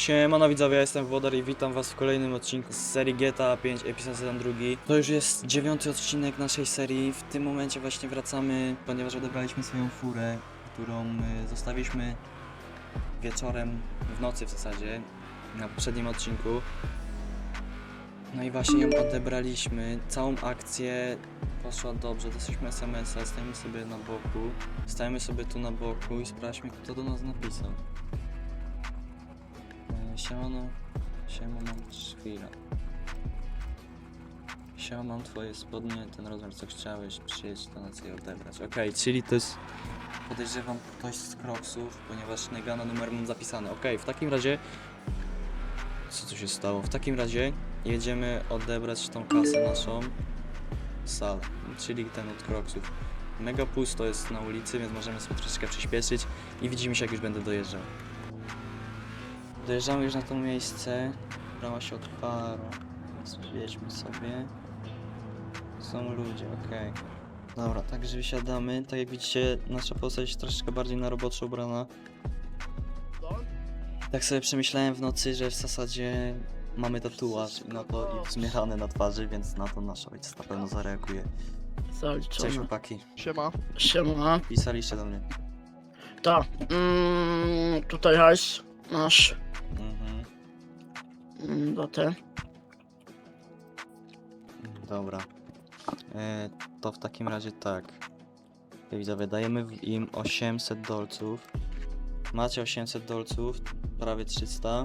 Siemano widzowie, ja jestem Włodar i witam was w kolejnym odcinku z serii GTA 5 epizod 2. To już jest dziewiąty odcinek naszej serii. W tym momencie właśnie wracamy, ponieważ odebraliśmy swoją furę, którą y, zostawiliśmy wieczorem, w nocy w zasadzie, na poprzednim odcinku. No i właśnie ją odebraliśmy. Całą akcję poszła dobrze, dostaliśmy SMS-a, stajemy sobie na boku. Stajemy sobie tu na boku i sprawdźmy kto do nas napisał. Siemano, siema mam chwilę. Siema mam twoje spodnie, ten rozmiar co chciałeś, przyjedź do nas i odebrać. Okej, czyli to jest podejrzewam ktoś z Crocsów, ponieważ Negana numer mam zapisany. Okej, w takim razie co tu się stało? W takim razie jedziemy odebrać tą kasę naszą salę, czyli ten od Crocsów. Mega pusto jest na ulicy, więc możemy sobie troszeczkę przyspieszyć i widzimy się jak już będę dojeżdżał. Dojeżdżamy już na to miejsce. Brama się odpala. Więc Jedźmy sobie. Są ludzie, okej. Dobra, także wysiadamy. Tak jak widzicie, nasza postać jest troszeczkę bardziej na roboczo ubrana. Tak sobie przemyślałem w nocy, że w zasadzie mamy tatuaż i na to i zmiechane na twarzy, więc na to nasz ojciec na pewno zareaguje. Cześć Zaliczone. chłopaki. Siema. Siema. Pisaliście do mnie. Tak. Mm, tutaj hajs. Masz. Mhm. Mm, datę. Dobra. E, to w takim razie tak. Widzowie, dajemy w- im 800 dolców. Macie 800 dolców, prawie 300.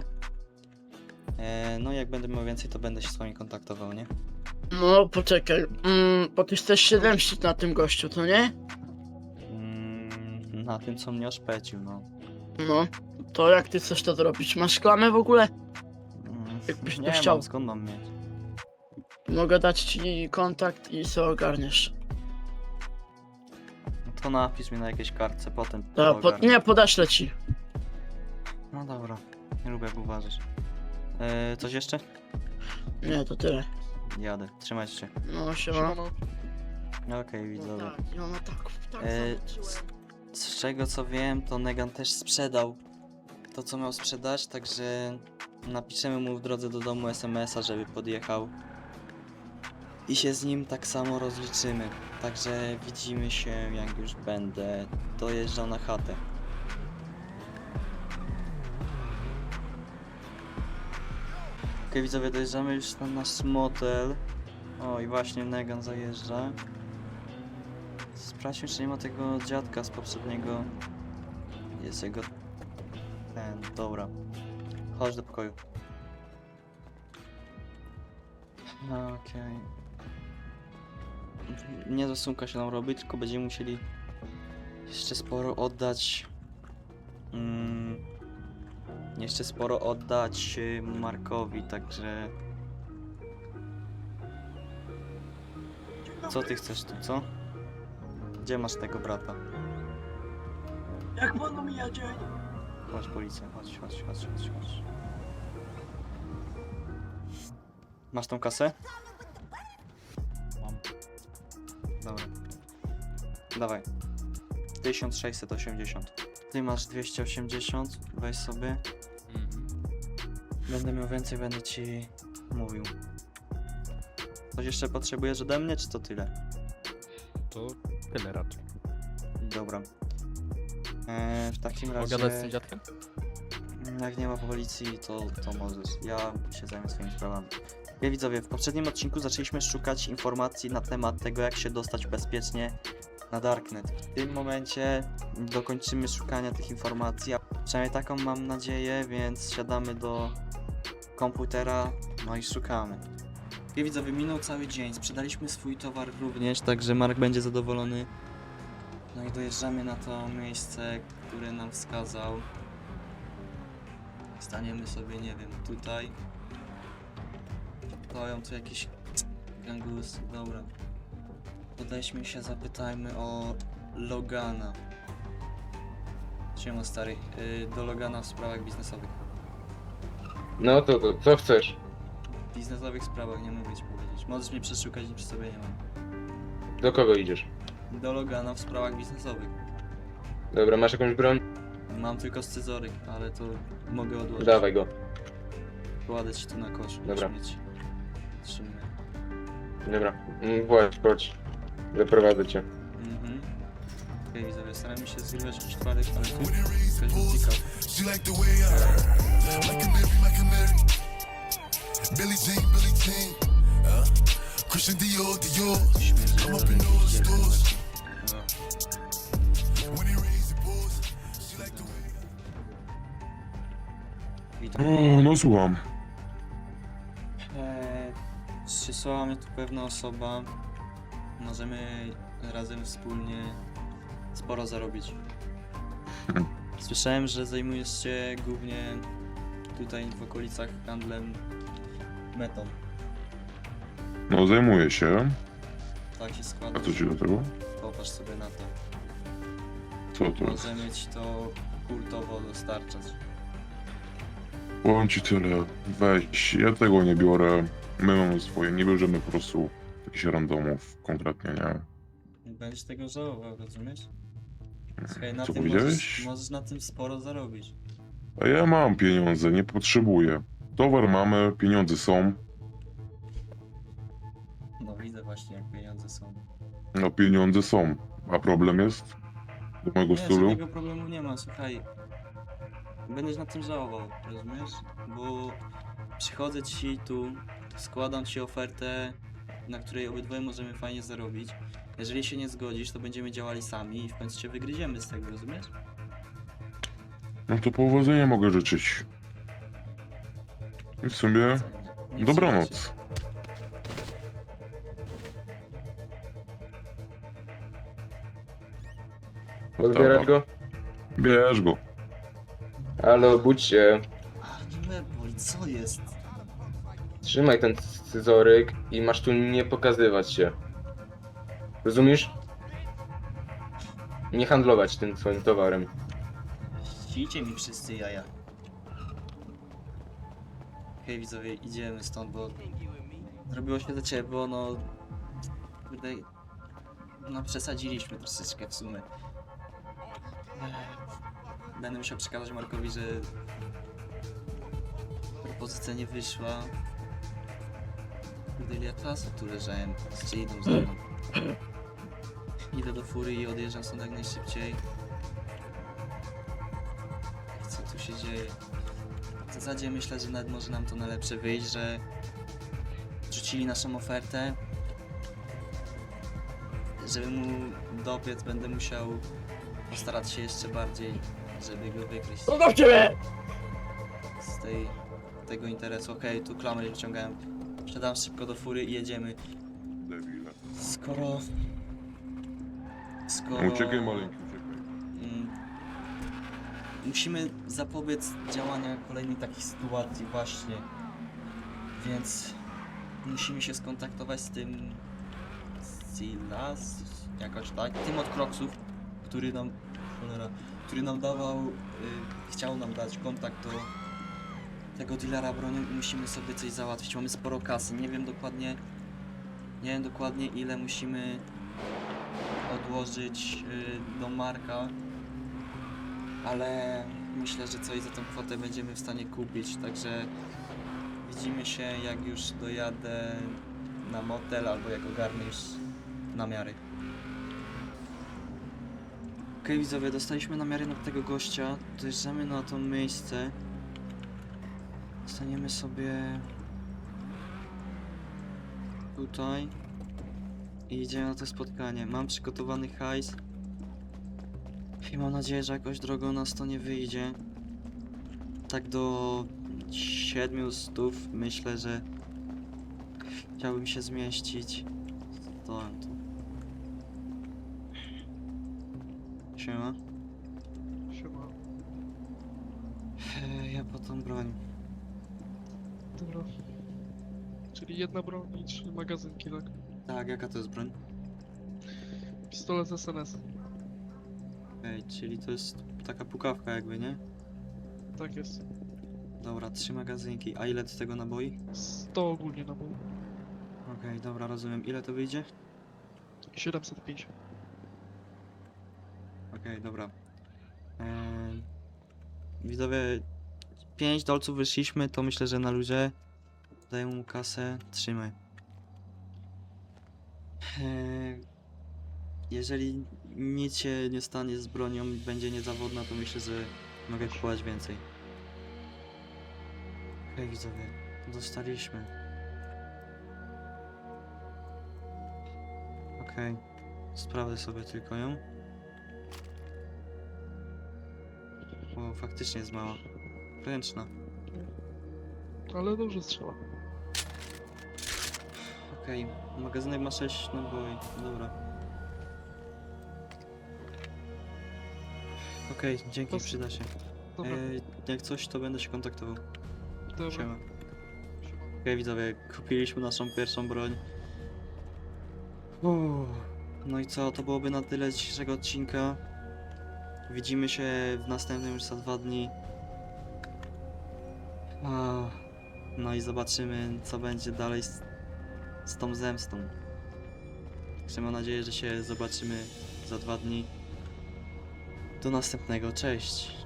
E, no jak będę miał więcej, to będę się z wami kontaktował, nie? No, poczekaj. Mm, bo ty chcesz się zemścić na tym gościu, to nie? Mm, na tym, co mnie oszpecił, no. No. To jak ty chcesz to zrobić? Masz klamę w ogóle? Mm, Jakbyś to nie chciał. mam, skąd mam mieć? Mogę dać ci kontakt i sobie ogarniesz. No to napisz mi na jakiejś kartce, potem to po, ogarnę. nie, podeślę ci. No dobra, nie lubię jak uważasz. E, coś jeszcze? Nie, to tyle. Jadę, trzymajcie się. No, siema. Siemano. Okej, No widzowie. tak, ona tak, tak E, zobaczyłem. Z czego co wiem, to Negan też sprzedał to, co miał sprzedać, także napiszemy mu w drodze do domu SMS-a, żeby podjechał. I się z nim tak samo rozliczymy. Także widzimy się, jak już będę dojeżdżał na chatę. Okej, widzowie, dojeżdżamy już na nasz motel. O, i właśnie Negan zajeżdża. Sprawdźmy, czy nie ma tego dziadka z poprzedniego. Jest jego. Ten, dobra. Chodź do pokoju. No, okej. Nie zasunka się nam robi, tylko będziemy musieli jeszcze sporo oddać. Mm, jeszcze sporo oddać y, Markowi, także. Co ty chcesz tu, co? Gdzie masz tego brata? Jak panu mija dzień? Chodź policja, chodź, chodź, chodź, chodź, chodź. Masz tą kasę? Mam. Dobra. Dawaj. 1680. Ty masz 280, weź sobie. Będę miał więcej, będę ci mówił. Coś jeszcze potrzebujesz ode mnie, czy to tyle? To tyle raczej. Dobra. Eee, w takim razie... Pogadać z tym dziadkiem? Jak nie ma policji, to, to możesz. Ja się zajmę swoimi sprawami. Ja widzowie, w poprzednim odcinku zaczęliśmy szukać informacji na temat tego, jak się dostać bezpiecznie na Darknet. W tym momencie dokończymy szukania tych informacji, a przynajmniej taką mam nadzieję, więc siadamy do komputera, no i szukamy. Ja widzowie, minął cały dzień, sprzedaliśmy swój towar również, także Mark będzie zadowolony. No i dojeżdżamy na to miejsce, które nam wskazał. Staniemy sobie, nie wiem, tutaj. Stoją tu jakieś gangusy, dobra. Podejdźmy się, zapytajmy o Logana. Siema stary, yy, do Logana w sprawach biznesowych. No to, to co chcesz? W biznesowych sprawach nie mogę ci powiedzieć. Możesz mnie przeszukać, nic przy sobie nie mam. Do kogo idziesz? Do Logana w sprawach biznesowych. Dobra, masz jakąś broń? Mam tylko scyzoryk, ale to mogę odłożyć. Dawaj go. Kładę ci tu na kosz. Dobra. mieć. Trzymaj. Dobra, mm, właśnie, chodź. Zaprowadzę cię. Mhm. Okej, widzowie, staramy się zgrywać w czwartek, ale tu jakaś muzyka. She like the way I like a Mary, like a Mary. Billie Jean, Billie Jean. Uh, Christian Dior, Dior. Śmierdzi, I'm ale up in all the idzie, stores. Witam. O, no słucham. Eee, przysłała mnie tu pewna osoba. Możemy razem wspólnie sporo zarobić. Słyszałem, że zajmujesz się głównie tutaj w okolicach handlem metą. No zajmuję się. Tak się składa. A co ci do tego? Popatrz sobie na to. Co to jest? Możemy ci to hurtowo dostarczać. Powiem ci tyle. Weź, ja tego nie biorę. My mamy swoje, nie bierzemy po prostu jakichś randomów konkretnie, nie? Będziesz tego żałował, rozumiesz? Słuchaj, na Co tym powiedziałeś? możesz, możesz na tym sporo zarobić. A ja mam pieniądze, nie potrzebuję. Towar mamy, pieniądze są. Pieniądze są. No pieniądze są. A problem jest? Do mojego Nie, stylu? żadnego problemu nie ma, słuchaj. Będziesz na tym żałował, rozumiesz? Bo przychodzę ci tu, składam ci ofertę, na której obydwoje możemy fajnie zarobić. Jeżeli się nie zgodzisz, to będziemy działali sami i w końcu cię wygryziemy z tego, rozumiesz? No to powodzenia mogę życzyć. I w sumie Nie dobranoc. Odbierać go? Bierz go. Halo, budź się. A, nie boli, co jest? Trzymaj ten scyzoryk i masz tu nie pokazywać się. Rozumiesz? Nie handlować tym swoim towarem. Ścicie mi wszyscy jaja. Hej widzowie, idziemy stąd, bo zrobiło się za ciepło, no... Kurde... No przesadziliśmy troszeczkę w sumie. Będę musiał przekazać Markowi, że... Propozycja nie wyszła. Kurde, ile ja czasu tu leżałem, jeszcze idą za mną. Idę do fury i odjeżdżam stąd jak najszybciej. Co tu się dzieje? W zasadzie myślę, że nawet może nam to na lepsze wyjść, że rzucili naszą ofertę. Żeby mu dopiec, będę musiał postarać się jeszcze bardziej, żeby go wykryć Zostawcie mnie! z tej, tego interesu. Okej, tu klamę wyciągałem. Wsiadam szybko do fury i jedziemy. Debile. Skoro... Skoro... No, Uciekaj maleńki, uciekaj. Mm, musimy zapobiec działania kolejnej takiej sytuacji właśnie. Więc musimy się skontaktować z tym Silas, jakoś tak, tym od Kroksów, który nam, cholera, który nam dawał, y, chciał nam dać kontakt do tego dealera broni i musimy sobie coś załatwić. Mamy sporo kasy, nie wiem dokładnie, nie wiem dokładnie ile musimy odłożyć y, do Marka, ale myślę, że coś za tą kwotę będziemy w stanie kupić, także widzimy się jak już dojadę na motel albo jak ogarnę już namiary. Okej widzowie, dostaliśmy namiary na tego gościa, dojeżdżamy na to miejsce. Staniemy sobie tutaj i idziemy na to spotkanie. Mam przygotowany hajs. I mam nadzieję, że jakoś drogą nas to nie wyjdzie. Tak do 700 myślę, że chciałbym się zmieścić. Tu. Siema. Siema. Ja po tą broń. Dobra. Czyli jedna broń i trzy magazynki, tak? Tak, jaka to jest broń? Pistolet SNS. Okej, czyli to jest taka pukawka jakby, nie? Tak jest. Dobra, trzy magazynki. A ile do tego naboi? 100 ogólnie na mój. Okej, dobra, rozumiem. Ile to wyjdzie? 705. Okej, dobra. Eee, widzowie, 5 dolców wyszliśmy, to myślę, że na ludzie. Daję mu kasę, trzymaj. Eee, jeżeli nic się nie stanie z bronią, będzie niezawodna, to myślę, że mogę kupować więcej. Okej, widzowie, dostaliśmy. Okej, sprawdzę sobie tylko ją. O, faktycznie jest mała. Ręczna. Ale dobrze strzela. Okej, magazynek ma 6 naboi, dobra. Okej, dzięki, przyda się. Dobra, Ej, jak coś, to będę się kontaktował. dobra. Siema. Siema. Okej, widzowie, kupiliśmy naszą pierwszą broń. Uuu, no i co, to byłoby na tyle z dzisiejszego odcinka. Widzimy się w następnym już za dwa dni. No i zobaczymy, co będzie dalej z, z tą zemstą. Także mam nadzieję, że się zobaczymy za dwa dni. Do następnego, cześć.